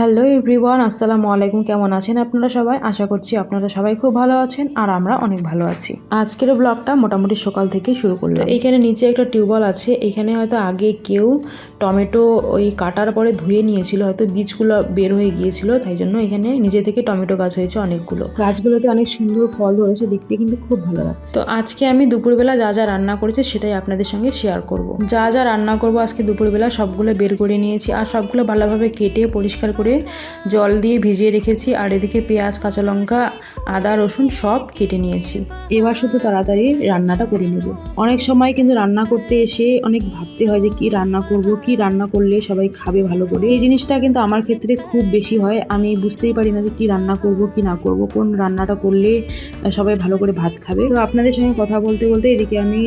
Hello everyone, আসসালামু আলাইকুম। কেমন আছেন আপনারা সবাই? আশা করছি আপনারা সবাই খুব ভালো আছেন আর আমরা অনেক ভালো আছি। আজকের ব্লগটা মোটামুটি সকাল থেকে শুরু করলাম। এখানে নিচে একটা টিউবওয়েল আছে। এখানে হয়তো আগে কেউ টমেটো ওই কাটার পরে ধুয়ে নিয়েছিল হয়তো বীজগুলো বের হয়ে গিয়েছিল তাই জন্য এখানে নিজে থেকে টমেটো গাছ হয়েছে অনেকগুলো। গাছগুলোতে অনেক সুন্দর ফল ধরেছে দেখতে কিন্তু খুব ভালো লাগছে। তো আজকে আমি দুপুরবেলা যা যা রান্না করেছি সেটাই আপনাদের সঙ্গে শেয়ার করব। যা যা রান্না করব আজকে দুপুরবেলা সবগুলো বের করে নিয়েছি আর সবগুলো ভালোভাবে কেটে পরিষ্কার করে জল দিয়ে ভিজিয়ে রেখেছি আর এদিকে পেঁয়াজ কাঁচা লঙ্কা আদা রসুন সব কেটে নিয়েছি। এবার শুধু তাড়াতাড়ি রান্নাটা করে নেব। অনেক সময় কিন্তু রান্না করতে এসে অনেক ভাবতে হয় যে কি রান্না করব কি রান্না করলে সবাই খাবে ভালো করে? এই জিনিসটা কিন্তু আমার ক্ষেত্রে খুব বেশি হয়। আমি বুঝতেই পারি না যে কী রান্না করব, কি না করব, কোন রান্নাটা করলে সবাই ভালো করে ভাত খাবে। তো আপনাদের সঙ্গে কথা বলতে বলতে এদিকে আমি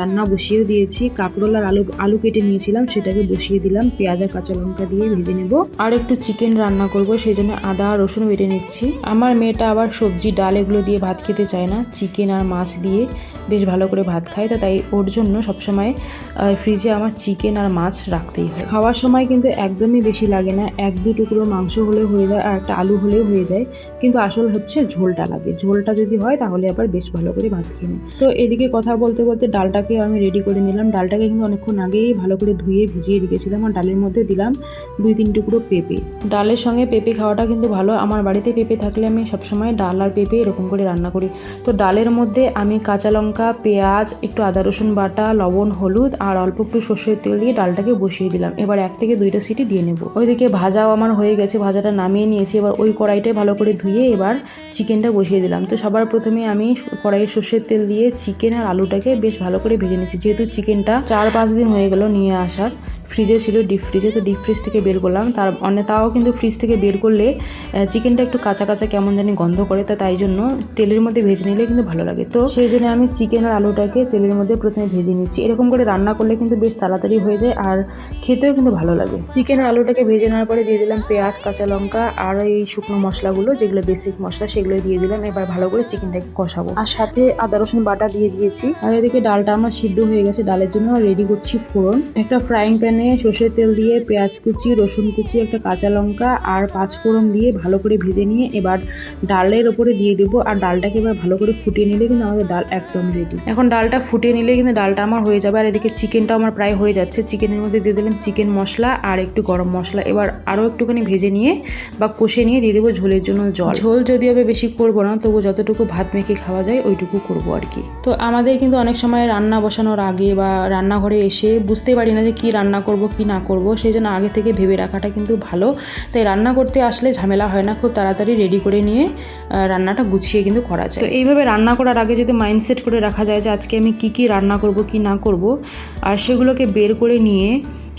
রান্না বসিয়েও দিয়েছি। কাঁকরোল আর আলু আলু কেটে নিয়েছিলাম, সেটাকে বসিয়ে দিলাম। পেঁয়াজ আর কাঁচা লঙ্কা দিয়ে ভেজে নেব। আর একটু চিকেন রান্না করব সেই জন্য আদা রসুন বেটে নিচ্ছি। আমার মেয়েটা আবার সবজি, ডাল এগুলো দিয়ে ভাত খেতে চায় না। চিকেন আর মাছ দিয়ে বেশ ভালো করে ভাত খায়, তা তাই ওর জন্য সবসময় ফ্রিজে আমার চিকেন আর মাছ রাখতেই হয়। খাওয়ার সময় কিন্তু একদমই বেশি লাগে না। এক দু টুকরো মাংস হলে হয়ে যায় আর একটা আলু হলেও হয়ে যায়। কিন্তু আসল হচ্ছে ঝোলটা লাগে। ঝোলটা যদি হয় তাহলে আবার বেশ ভালো করে ভাত খেয়ে নিই। তো এদিকে কথা বলতে বলতে ডালটাকে আমি রেডি করে নিলাম। ডালটাকে কিন্তু অনেকক্ষণ আগেই ভালো করে ধুয়ে ভিজিয়ে রেখেছিলাম আর ডালের মধ্যে দিলাম দুই তিন টুকরো পেঁপে। ডালের সঙ্গে পেঁপে খাওয়াটা কিন্তু ভালো। আমার বাড়িতে পেঁপে থাকলে আমি সবসময় ডাল আর পেঁপে এরকম করে রান্না করি। তো ডালের মধ্যে আমি কাঁচা লঙ্কা, পেঁয়াজ, একটু আদা রসুন বাটা, লবণ, হলুদ আর অল্প একটু সর্ষের তেল দিয়ে ডালটাকে বসিয়ে দিলাম। এবার এক থেকে দুইটা সিটি দিয়ে নেব। ওইদিকে ভাজাও আমার হয়ে গেছে, ভাজাটা নামিয়ে নিয়েছি। এবার ওই কড়াইটাই ভালো করে ধুয়ে এবার চিকেনটা বসিয়ে দিলাম। তো সবার প্রথমে আমি কড়াইয়ে সর্ষের তেল দিয়ে চিকেন আর আলুটাকে বেশ ভালো করে ভেজে নিচ্ছি যেহেতু চিকেনটা চার পাঁচ দিন হয়ে গেল নিয়ে আসার, ফ্রিজে ছিল ডিপ ফ্রিজে তো ডিপ ফ্রিজ থেকে বের করলাম। তার অনেক তাও কিন্তু ফ্রিজ থেকে বের করলে চিকেনটা একটু কাঁচা কাঁচা কেমন জানি গন্ধ করে, তা তাই জন্য তেলের মধ্যে ভেজে নিলে কিন্তু ভালো লাগে। তো সেই জন্য আমি চিকেন আর আলুটাকে তেলের মধ্যে প্রথমে ভেজে নিচ্ছি। এরকম করে রান্না করলে কিন্তু বেশ তাড়াতাড়ি হয়ে যায়। আর খেতেও কিন্তু ভালো লাগে। চিকেনের আলুটাকে ভেজে নেওয়ার পরে দিয়ে দিলাম পেঁয়াজ কাঁচা লঙ্কা আর এই শুকনো মশলাগুলো যেগুলো বেসিক মশলা সেগুলো দিয়ে দিলাম। এবার ভালো করে চিকেনটাকে কষাবো। আর সাথে আদা রসুন বাটা দিয়ে দিয়েছি। আর এদিকে ডালটা আমার সিদ্ধ হয়ে গেছে। ডালের জন্য রেডি করছি ফোড়ন। একটা ফ্রাইং প্যানে সর্ষের তেল দিয়ে পেঁয়াজ কুচি রসুন কুচি একটা কাঁচা লঙ্কা আর পাঁচ ফোড়ন দিয়ে ভালো করে ভেজে নিয়ে এবার ডালের ওপরে দিয়ে দেবো। আর ডালটাকে এবার ভালো করে ফুটিয়ে নিলে কিন্তু আমাদের ডাল একদম রেডি এখন ডালটা ফুটিয়ে নিলে কিন্তু ডালটা আমার হয়ে যাবে। আর এদিকে চিকেনটা আমার প্রায় হয়ে যাচ্ছে। চিকেনের মধ্যে দিয়ে দিলাম চিকেন মশলা আর একটু গরম মশলা। এবার আরও একটুখানি ভেজে নিয়ে বা কষে নিয়ে দিয়ে দেবো ঝোলের জন্য জল। ঝোল যদি হবে বেশি করব না তবু যতটুকু ভাত মেখে খাওয়া যায়, ওইটুকু করব আর কি। তো আমাদের কিন্তু অনেক সময় রান্না বসানোর আগে বা রান্নাঘরে এসে বুঝতে পারি না যে কী রান্না করব, কি না করব। সেই জন্য আগে থেকে ভেবে রাখাটা কিন্তু ভালো। তাই রান্না করতে আসলে ঝামেলা হয় না, খুব তাড়াতাড়ি রেডি করে নিয়ে রান্নাটা গুছিয়ে কিন্তু করা যায়। তো এইভাবে রান্না করার আগে যদি মাইন্ডসেট করে রাখা যায় যে আজকে আমি কি কি রান্না করব, কি না করব, আর সেগুলোকে বের করে নিয়ে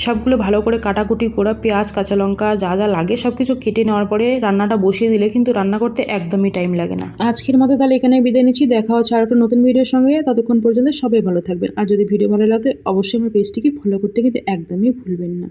সবগুলো ভালো করে কাটাকুটি করা পেঁয়াজ, কাঁচা লঙ্কা যা যা লাগে সব কিছু কেটে নেওয়ার পরে রান্নাটা বসিয়ে দিলে কিন্তু রান্না করতে একদমই টাইম লাগে না। আজকের মতো তাহলে এখানে বিদায় নিচ্ছি। দেখা হচ্ছে আর একটা নতুন ভিডিওর সঙ্গে। ততক্ষণ পর্যন্ত সবাই ভালো থাকবেন। আর যদি ভিডিও ভালো লাগে, অবশ্যই আমার পেজটিকে ফলো করতে কিন্তু একদমই ভুলবেন না।